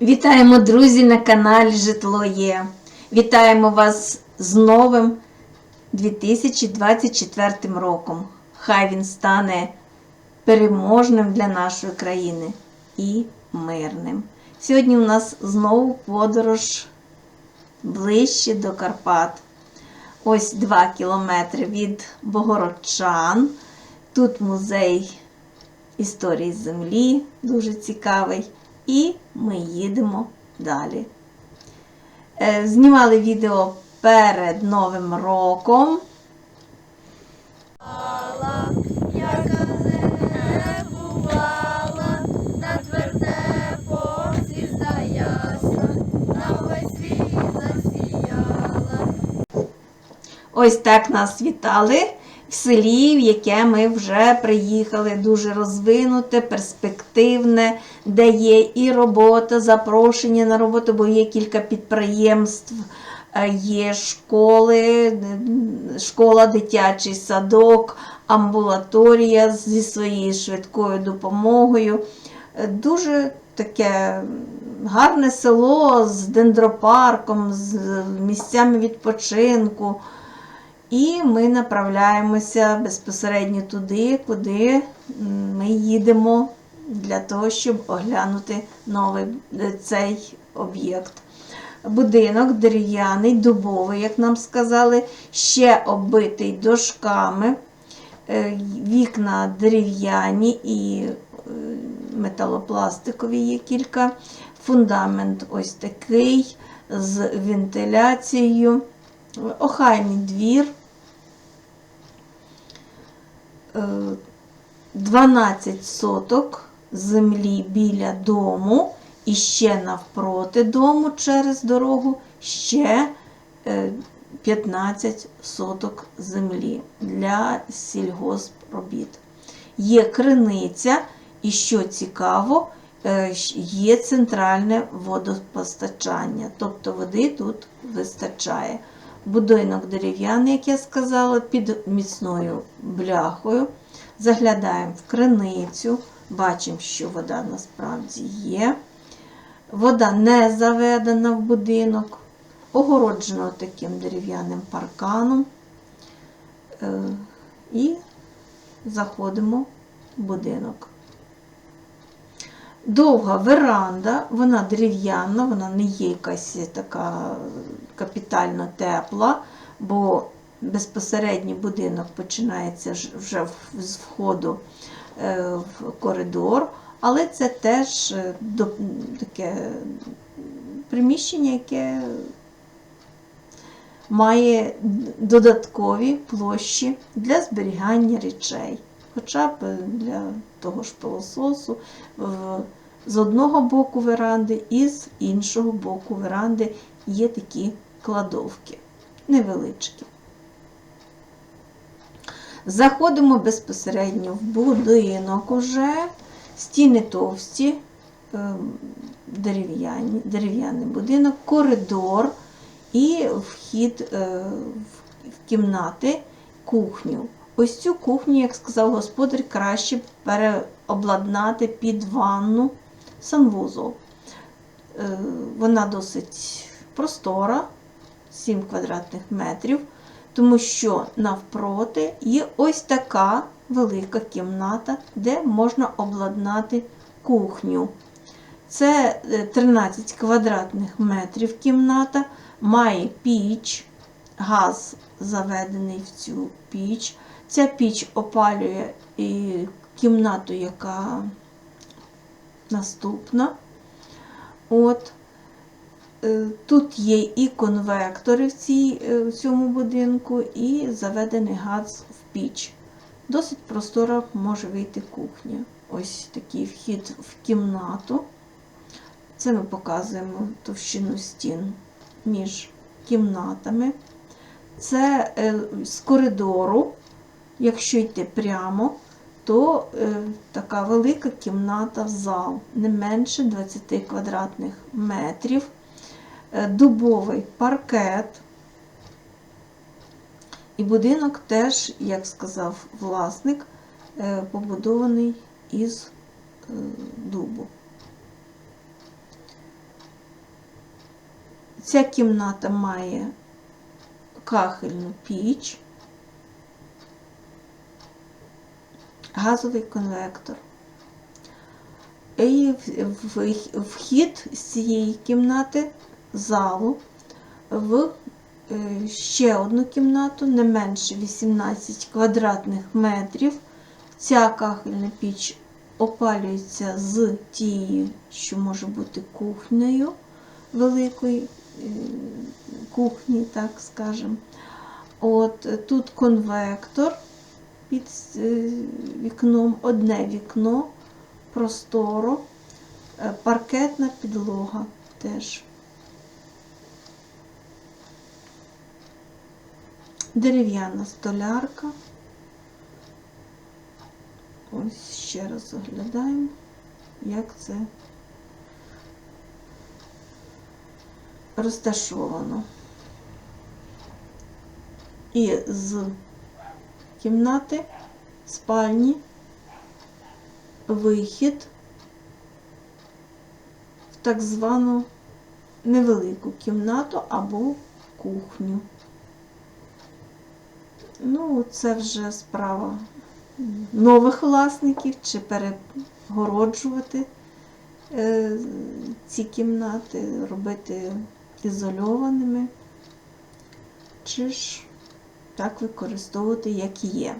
Вітаємо, друзі, на каналі Житло Є. Вітаємо вас з новим 2024 роком. Хай він стане переможним для нашої країни і мирним. Сьогодні у нас знову подорож ближче до Карпат. Ось 2 кілометри від Богородчан. Тут музей історії землі, дуже цікавий. І ми їдемо далі. Е, Знімали відео перед Новим роком. Ось так нас вітали в селі, в яке ми вже приїхали. Дуже розвинуте, перспективне, де є і робота, запрошення на роботу, бо є кілька підприємств, е, є школи, школа, дитячий садок, амбулаторія зі своєю швидкою допомогою. Е, Дуже таке гарне село з дендропарком, з місцями відпочинку. І ми направляємося безпосередньо туди, куди ми їдемо для того, щоб оглянути новий е, цей об'єкт. Будинок дерев'яний, дубовий, як нам сказали, ще оббитий дошками, Е, вікна дерев'яні і е, металопластикові є кілька. Фундамент ось такий з вентиляцією. Охайний двір. 12 соток землі біля дому і ще навпроти дому через дорогу ще е, 15 соток землі для сільгоспробіт. Є криниця, і що цікаво, е, є центральне водопостачання, тобто води тут вистачає. Будинок дерев'яний, як я сказала, під міцною бляхою. Заглядаємо в криницю, бачимо, що вода насправді є. Вода не заведена в будинок, огороджена таким дерев'яним парканом. Е, І заходимо в будинок. Довга веранда, вона дерев'яна, вона не є якась така капітально тепла, бо безпосередній будинок починається вже з входу е, в коридор, але це теж е, таке приміщення, яке має додаткові площі для зберігання речей. Хоча б для того ж пилососу з одного боку веранди і з іншого боку веранди є такі кладовки невеличкі. Заходимо безпосередньо в будинок уже, стіни товсті, е, дерев'яний будинок, коридор і вхід е, в- в кімнати, кухню. Ось цю кухню, як сказав господар, краще переобладнати під ванну санвузол. Е, Вона досить простора, 7 квадратних метрів, тому що навпроти є ось така велика кімната, де можна обладнати кухню. Це е, 13 квадратних метрів кімната, має піч, газ заведений в цю піч. Ця піч опалює і кімнату, яка наступна. От. Е, Тут є і конвектори в, цій, е, в цьому будинку, і заведений газ в піч. Досить простора може вийти кухня. Ось такий вхід в кімнату. Це ми показуємо товщину стін між кімнатами. Це е, з коридору, якщо йти прямо, то така велика кімната в зал, не менше 20 квадратних метрів, дубовий паркет. І будинок теж, як сказав власник, е, побудований із е, дубу. Ця кімната має кахельну піч, газовий конвектор. І вхід з цієї кімнати залу в е, ще одну кімнату, не менше 18 квадратних метрів. Ця кахельна піч опалюється з тією, що може бути кухнею великої е, кухні, так скажемо. От тут конвектор під е, вікном, одне вікно, просторо, е, паркетна підлога теж. Дерев'яна столярка. Ось ще раз оглядаємо, як це розташовано. І з кімнати спальні вихід в так звану невелику кімнату або кухню. Ну, це вже справа нових власників, чи перегороджувати е, ці кімнати, робити ізольованими, чи ж так використовувати, як є.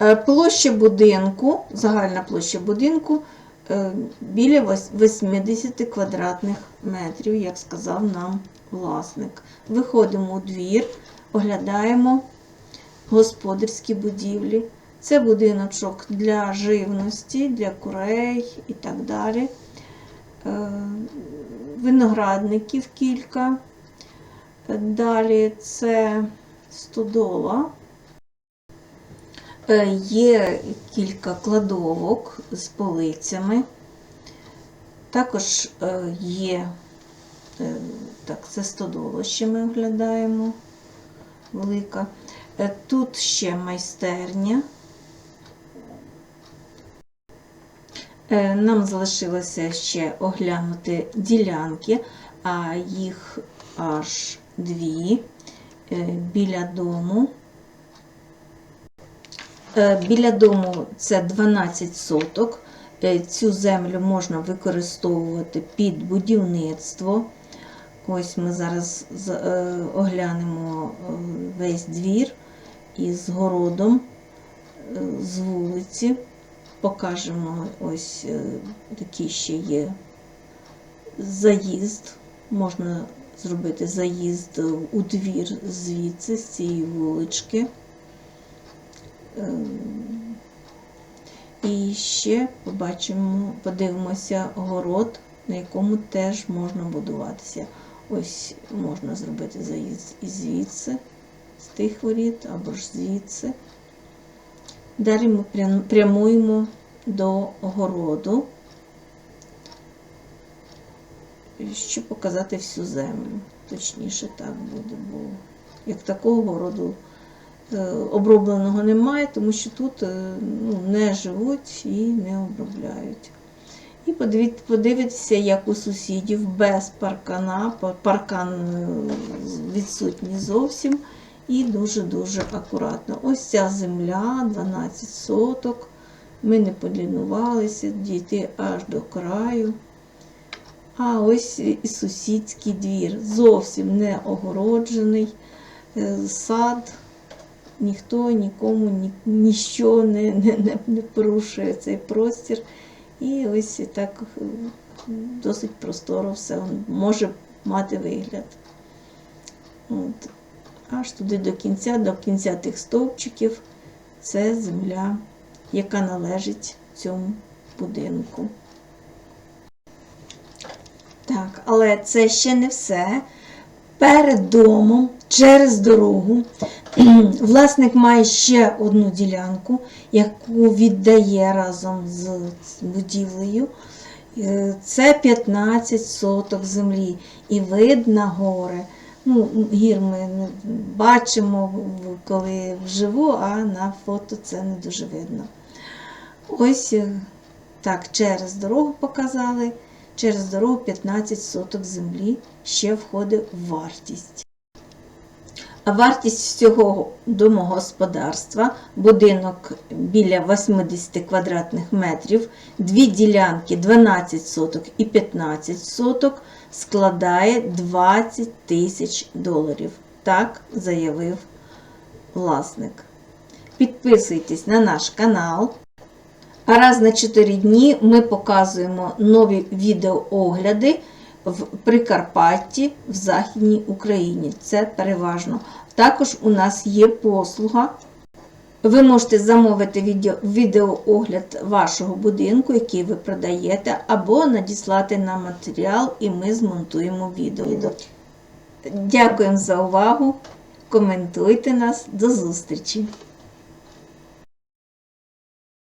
Е, Площа будинку, загальна площа будинку біля 80 квадратних метрів, як сказав нам власник. Виходимо у двір, оглядаємо господарські будівлі. Це будиночок для живності, для курей і так далі. Е, Виноградників кілька. Далі це стодола. Е, Є кілька кладовок з полицями. Також е, є, е, так, це стодола ще ми оглядаємо, велика. Тут ще майстерня. Нам залишилося ще оглянути ділянки, а їх аж дві біля дому. Е, Біля дому це 12 соток. Е, Цю землю можна використовувати під будівництво. Ось ми зараз е, оглянемо весь двір із городом з вулиці. Покажемо ось такий ще є заїзд. Можна зробити заїзд у двір звідси, з цієї вулички. Ем, І ще побачимо, подивимося город, на якому теж можна будуватися. Ось можна зробити заїзд і звідси, з тих воріт або ж звідси. Далі ми прямуємо до городу, щоб показати всю землю. Точніше так буде, бо як такого городу обробленого немає, тому що тут е, ну, не живуть і не обробляють. І подивитися, як у сусідів без паркана, паркан е, відсутній зовсім. І дуже-дуже акуратно. Ось ця земля, 12 соток. Ми не полінувалися дійти аж до краю. А ось і сусідський двір. Зовсім не огороджений е, сад. Ніхто нікому ні, ніщо не, не, не, порушує цей простір. І ось так е, досить просторо все може мати вигляд. От. Аж туди до кінця, до кінця тих стовпчиків, це земля, яка належить цьому будинку. Так, але це ще не все. Перед домом, через дорогу, власник має ще одну ділянку, яку віддає разом з будівлею. Е, Це 15 соток землі і вид на гори. Ну, гір ми бачимо, коли вживу, а на фото це не дуже видно. Ось е, так, через дорогу показали. Через дорогу 15 соток землі ще входить в вартість. А вартість всього домогосподарства, будинок біля 80 квадратних метрів, дві ділянки 12 соток і 15 соток складає 20 тисяч доларів. Так заявив власник. Підписуйтесь на наш канал. А раз на 4 дні ми показуємо нові відеоогляди в Прикарпатті в Західній Україні. Це переважно. Також у нас є послуга. Ви можете замовити відео, відеоогляд вашого будинку, який ви продаєте, або надіслати нам матеріал, і ми змонтуємо відео. Дякуємо за увагу. Коментуйте нас. До зустрічі!